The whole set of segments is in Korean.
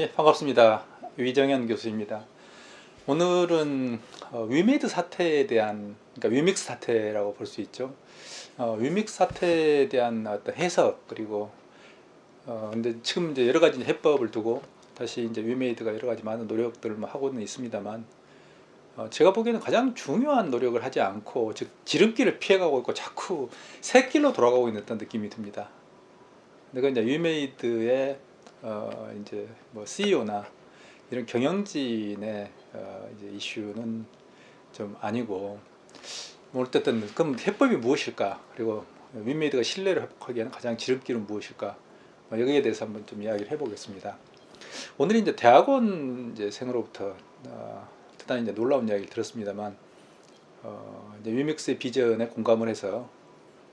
예, 반갑습니다. 위정현 교수입니다. 오늘은 어, 위메이드 사태에 대한, 그러니까 위믹스 사태라고 볼 수 있죠. 어, 위믹스 사태에 대한 어떤 해석 그리고 어, 근데 지금 이제 여러 가지 해법을 두고 다시 이제 위메이드가 여러 가지 많은 노력들을 뭐 하고는 있습니다만 어, 제가 보기에는 가장 중요한 노력을 하지 않고 즉 지름길을 피해가고 있고 자꾸 새길로 돌아가고 있는 어떤 느낌이 듭니다. 내가 이제 위메이드의 어, 이제 뭐 CEO나 이런 경영진의 어, 이제 이슈는 좀 아니고 뭐 어쨌든 그럼 해법이 무엇일까 그리고 윈메이드가 신뢰를 회복하기에는 가장 지름길은 무엇일까 뭐 여기에 대해서 한번 좀 이야기를 해보겠습니다. 오늘 이제 대학원 이제 생으로부터 어, 대단히 이제 놀라운 이야기를 들었습니다만 어, 이제 위믹스의 비전에 공감을 해서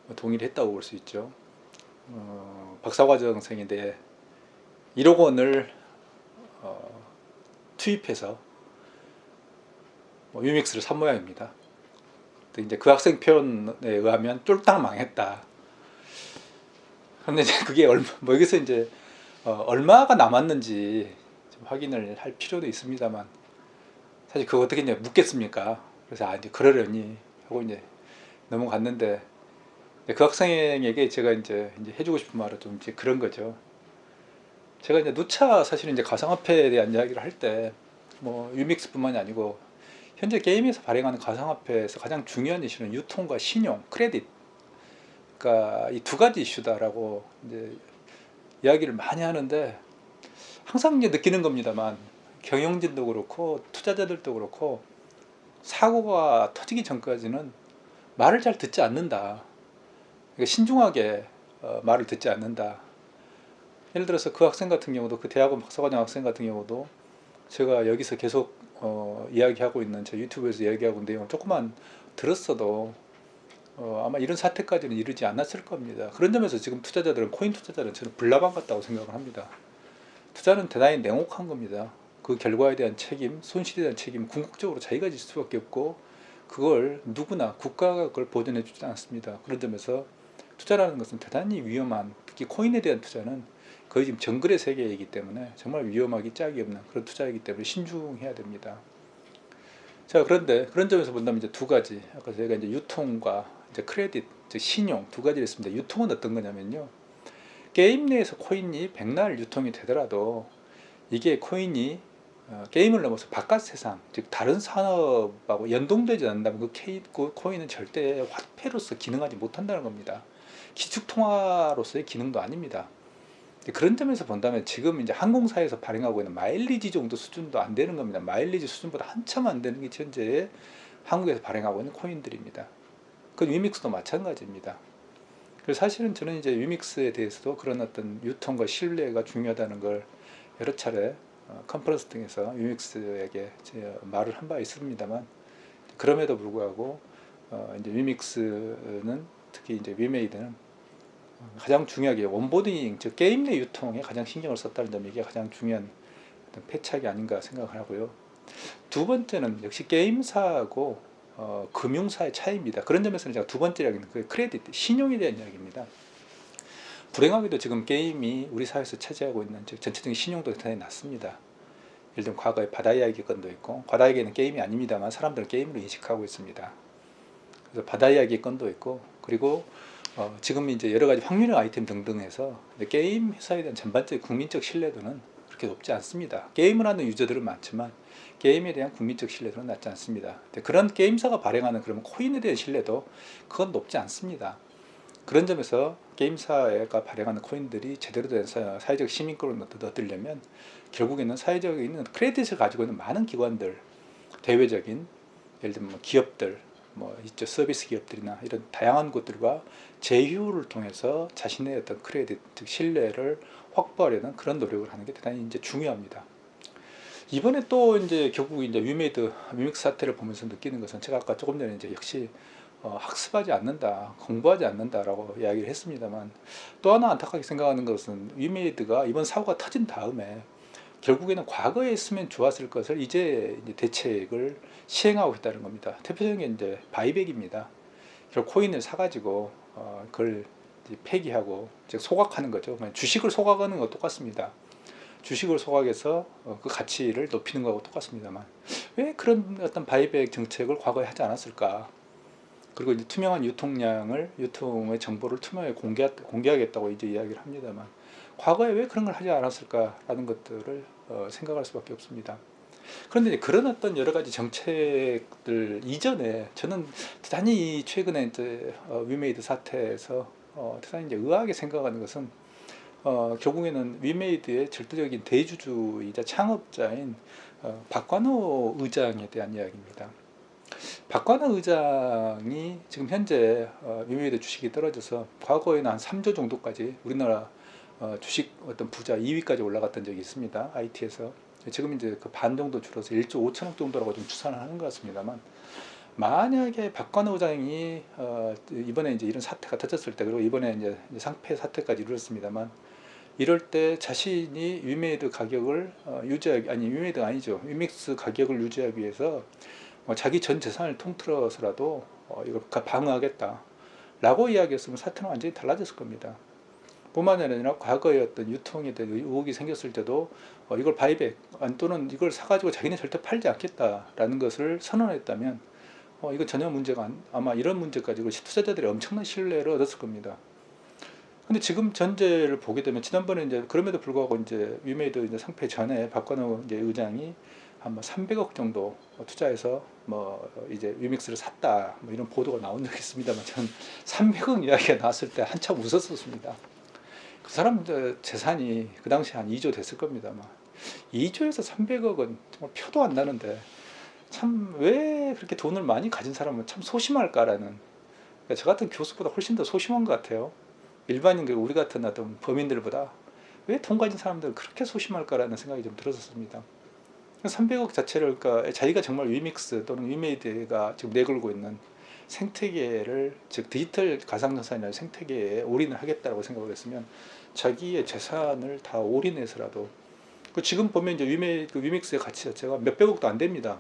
뭐 동의를 했다고 볼 수 있죠. 어, 박사과정생인데 1억 원을 어, 투입해서 뭐 유믹스를 산 모양입니다. 이제 그 학생 표현에 의하면 쫄딱 망했다. 근데 이제 그게 얼마, 뭐 여기서 이제 어, 얼마가 남았는지 좀 확인을 할 필요도 있습니다만 사실 그거 어떻게 이제 묻겠습니까? 그래서 아 이제 그러려니 하고 이제 넘어갔는데 그 학생에게 제가 이제, 이제 해주고 싶은 말은 좀 이제 그런 거죠. 제가 이제 누차 사실은 이제 가상화폐에 대한 이야기를 할 때 뭐 유믹스뿐만이 아니고 현재 게임에서 발행하는 가상화폐에서 가장 중요한 이슈는 유통과 신용, 크레딧. 그러니까 이 두 가지 이슈다라고 이제 이야기를 많이 하는데 항상 이제 느끼는 겁니다만 경영진도 그렇고 투자자들도 그렇고 사고가 터지기 전까지는 말을 잘 듣지 않는다. 그러니까 신중하게 어, 말을 듣지 않는다. 예를 들어서 그 학생 같은 경우도 그 대학원 박사과정 학생 같은 경우도 제가 여기서 계속 어, 이야기하고 있는 제 유튜브에서 이야기하고 있는 내용을 조금만 들었어도 어, 아마 이런 사태까지는 이르지 않았을 겁니다. 그런 점에서 지금 투자자들은 코인 투자자는 저는 불나방 같다고 생각을 합니다. 투자는 대단히 냉혹한 겁니다. 그 결과에 대한 책임, 손실에 대한 책임 궁극적으로 자기가 질 수밖에 없고 그걸 누구나 국가가 그걸 보존해 주지 않습니다. 그런 점에서 투자라는 것은 대단히 위험한 특히 코인에 대한 투자는 거의 지금 정글의 세계이기 때문에 정말 위험하기 짝이 없는 그런 투자이기 때문에 신중해야 됩니다. 자 그런데 그런 점에서 본다면 이제 두 가지 아까 제가 이제 유통과 이제 크레딧 즉 신용 두 가지를 했습니다. 유통은 어떤 거냐면요 게임 내에서 코인이 백날 유통이 되더라도 이게 코인이 어, 게임을 넘어서 바깥 세상 즉 다른 산업하고 연동되지 않는다면 그, 케이, 그 코인은 절대 화폐로서 기능하지 못한다는 겁니다. 기축 통화로서의 기능도 아닙니다. 그런 점에서 본다면 지금 이제 항공사에서 발행하고 있는 마일리지 정도 수준도 안 되는 겁니다. 마일리지 수준보다 한참 안 되는 게 현재 한국에서 발행하고 있는 코인들입니다. 그 위믹스도 마찬가지입니다. 그래서 사실은 저는 이제 위믹스에 대해서도 그런 어떤 유통과 신뢰가 중요하다는 걸 여러 차례 어, 컨퍼런스 등에서 위믹스에게 말을 한 바 있습니다만 그럼에도 불구하고 어, 이제 위믹스는 특히 이제 위메이드는 가장 중요하게 원보딩 즉 게임 내 유통에 가장 신경을 썼다는 점이 이게 가장 중요한 어떤 패착이 아닌가 생각을 하고요. 두 번째는 역시 게임사하고 어, 금융사의 차이입니다. 그런 점에서는 제가 두 번째 이야기는 그 크레딧, 신용에 대한 이야기입니다. 불행하게도 지금 게임이 우리 사회에서 차지하고 있는 즉 전체적인 신용도 대단히 낮습니다. 예를 들면 과거에 바다 이야기 건도 있고 바다 이야기는 게임이 아닙니다만 사람들은 게임으로 인식하고 있습니다. 그래서 바다 이야기 건도 있고 그리고 어, 지금 이제 여러 가지 확률형 아이템 등등해서 게임 회사에 대한 전반적 국민적 신뢰도는 그렇게 높지 않습니다. 게임을 하는 유저들은 많지만 게임에 대한 국민적 신뢰도는 낮지 않습니다. 그런 게임사가 발행하는 그런 코인에 대한 신뢰도 그건 높지 않습니다. 그런 점에서 게임사가 발행하는 코인들이 제대로 된 사회적 시민권을 얻으려면 결국에는 사회적인 크레딧을 가지고 있는 많은 기관들, 대외적인 예를 들면 뭐 기업들, 뭐 있죠 서비스 기업들이나 이런 다양한 곳들과 제휴를 통해서 자신의 어떤 크레딧 즉 신뢰를 확보하려는 그런 노력을 하는 게 대단히 이제 중요합니다. 이번에 또 이제 결국 이제 위메이드 위믹스 사태를 보면서 느끼는 것은 제가 아까 조금 전에 이제 역시 어, 학습하지 않는다, 공부하지 않는다라고 이야기를 했습니다만 또 하나 안타깝게 생각하는 것은 위메이드가 이번 사고가 터진 다음에 결국에는 과거에 했으면 좋았을 것을 이제, 대책을 시행하고 있다는 겁니다. 대표적인 게 이제 바이백입니다. 결국 코인을 사가지고 어, 그걸 폐기하고 즉 소각하는 거죠. 주식을 소각하는 것 똑같습니다. 주식을 소각해서 어, 그 가치를 높이는 거하고 똑같습니다만 왜 그런 어떤 바이백 정책을 과거에 하지 않았을까? 그리고 이제 투명한 유통량을 유통의 정보를 투명하게 공개, 공개하겠다고 이제 이야기를 합니다만 과거에 왜 그런 걸 하지 않았을까라는 것들을 어, 생각할 수밖에 없습니다. 그런데 그런 어떤 여러 가지 정책들 이전에 저는 대단히 최근에 이제 어, 위메이드 사태에서 어, 대단히 이제 의아하게 생각하는 것은 어, 결국에는 위메이드의 절대적인 대주주이자 창업자인 어, 박관호 의장에 대한 이야기입니다. 박관호 의장이 지금 현재 어, 위메이드 주식이 떨어져서 과거에는 한 3조 정도까지 우리나라 어, 주식 어떤 부자 2위까지 올라갔던 적이 있습니다. IT에서 지금 이제 그 반 정도 줄어서 1조 5천억 정도라고 좀 추산을 하는 것 같습니다만 만약에 박관호 의장이 어, 이번에 이제 이런 사태가 터졌을 때 그리고 이번에 이제 상패 사태까지 이루어졌습니다만 이럴 때 자신이 위메이드 가격을 어, 유지하기 아니 위메이드 아니죠 위믹스 가격을 유지하기 위해서 어, 자기 전 재산을 통틀어서라도 어, 이걸 방어하겠다 라고 이야기했으면 사태는 완전히 달라졌을 겁니다. 뿐만 아니라 과거의 어떤 유통에 대한 의혹이 생겼을 때도 어, 이걸 바이백 또는 이걸 사가지고 자기는 절대 팔지 않겠다라는 것을 선언했다면 어, 이건 전혀 문제가 안, 아마 이런 문제 가지고 투자자들이 엄청난 신뢰를 얻었을 겁니다. 근데 지금 전제를 보게 되면 지난번에 이제 그럼에도 불구하고 이제 위메이드 이제 상패 전에 박관호 이제 의장이 한 300억 정도 투자해서 뭐 이제 위믹스를 샀다 뭐 이런 보도가 나온 적이 있습니다만 저는 300억 이야기가 나왔을 때 한참 웃었었습니다. 그 사람 재산이 그 당시 한 2조 됐을 겁니다. 막 2조에서 300억은 정말 표도 안 나는데 참 왜 그렇게 돈을 많이 가진 사람은 참 소심할까라는 그러니까 저 같은 교수보다 훨씬 더 소심한 것 같아요. 일반인 우리 같은 어떤 범인들보다 왜 돈 가진 사람들은 그렇게 소심할까라는 생각이 좀 들었었습니다. 300억 자체를 그러니까 자기가 정말 위믹스 또는 위메이드가 지금 내걸고 있는 생태계를 즉 디지털 가상자산이나 생태계에 올인을 하겠다고 생각을 했으면 자기의 재산을 다 올인해서라도 그 지금 보면 이제 위메 그 위믹스의 가치 자체가 몇백억도 안 됩니다.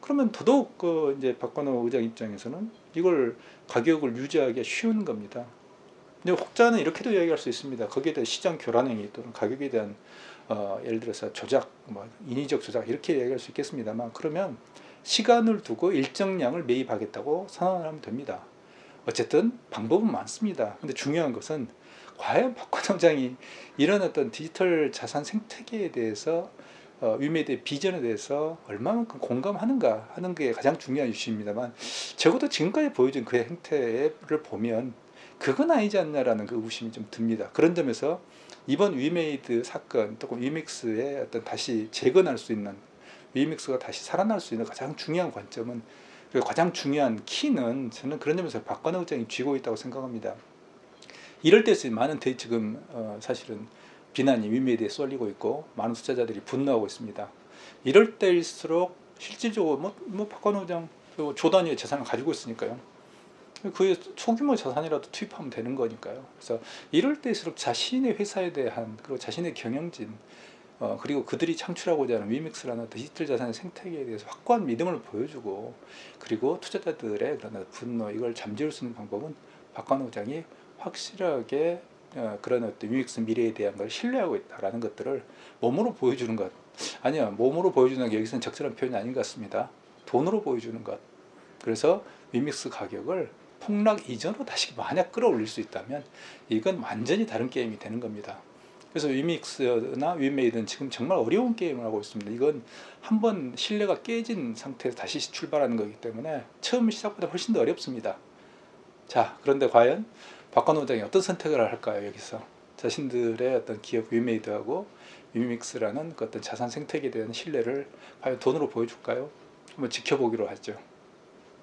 그러면 더더욱 그 이제 박관호 의장 입장에서는 이걸 가격을 유지하기가 쉬운 겁니다. 근데 혹자는 이렇게도 이야기할 수 있습니다. 거기에 대한 시장 교란행위 또는 가격에 대한 어, 예를 들어서 조작, 뭐 인위적 조작 이렇게 이야기할 수 있겠습니다만 그러면 시간을 두고 일정량을 매입하겠다고 선언을 하면 됩니다. 어쨌든 방법은 많습니다. 근데 중요한 것은 과연 박관 원장이 이런 어떤 디지털 자산 생태계에 대해서 어, 위메드의 비전에 대해서 얼마만큼 공감하는가 하는 게 가장 중요한 이슈입니다만 적어도 지금까지 보여준 그의 행태를 보면 그건 아니지 않나라는 그 의구심이 좀 듭니다. 그런 점에서 이번 위메이드 사건 또는 위믹스의 어떤 다시 재건할 수 있는 위믹스가 다시 살아날 수 있는 가장 중요한 관점은 가장 중요한 키는 저는 그런 점에서 박관호 의장이 쥐고 있다고 생각합니다. 이럴 때일수록 많은 대 지금 어, 사실은 비난이 위메이드에 쏠리고 있고 많은 투자자들이 분노하고 있습니다. 이럴 때일수록 실질적으로 뭐, 뭐 박관호 의장 조 단위의 재산을 가지고 있으니까요. 그 소규모 자산이라도 투입하면 되는 거니까요. 그래서 이럴 때일수록 자신의 회사에 대한 그리고 자신의 경영진 어, 그리고 그들이 창출하고자 하는 위믹스라는 디지털 자산의 생태계에 대해서 확고한 믿음을 보여주고 그리고 투자자들의 그런 분노 이걸 잠재울 수 있는 방법은 박관호 의장이 확실하게 어, 그런 어떤 위믹스 미래에 대한 걸 신뢰하고 있다라는 것들을 몸으로 보여주는 것. 아니요 몸으로 보여주는 게 여기서는 적절한 표현이 아닌 것 같습니다. 돈으로 보여주는 것. 그래서 위믹스 가격을 폭락 이전으로 다시 만약 끌어올릴 수 있다면 이건 완전히 다른 게임이 되는 겁니다 그래서 위믹스나 위메이드는 지금 정말 어려운 게임을 하고 있습니다. 이건 한번 신뢰가 깨진 상태에서 다시 출발하는 거기 때문에 처음 시작보다 훨씬 더 어렵습니다. 자, 그런데 과연 박관호 원장이 어떤 선택을 할까요? 여기서 자신들의 어떤 기업 위메이드하고 위믹스라는 그 어떤 자산 생태계에 대한 신뢰를 과연 돈으로 보여줄까요? 한번 지켜보기로 하죠.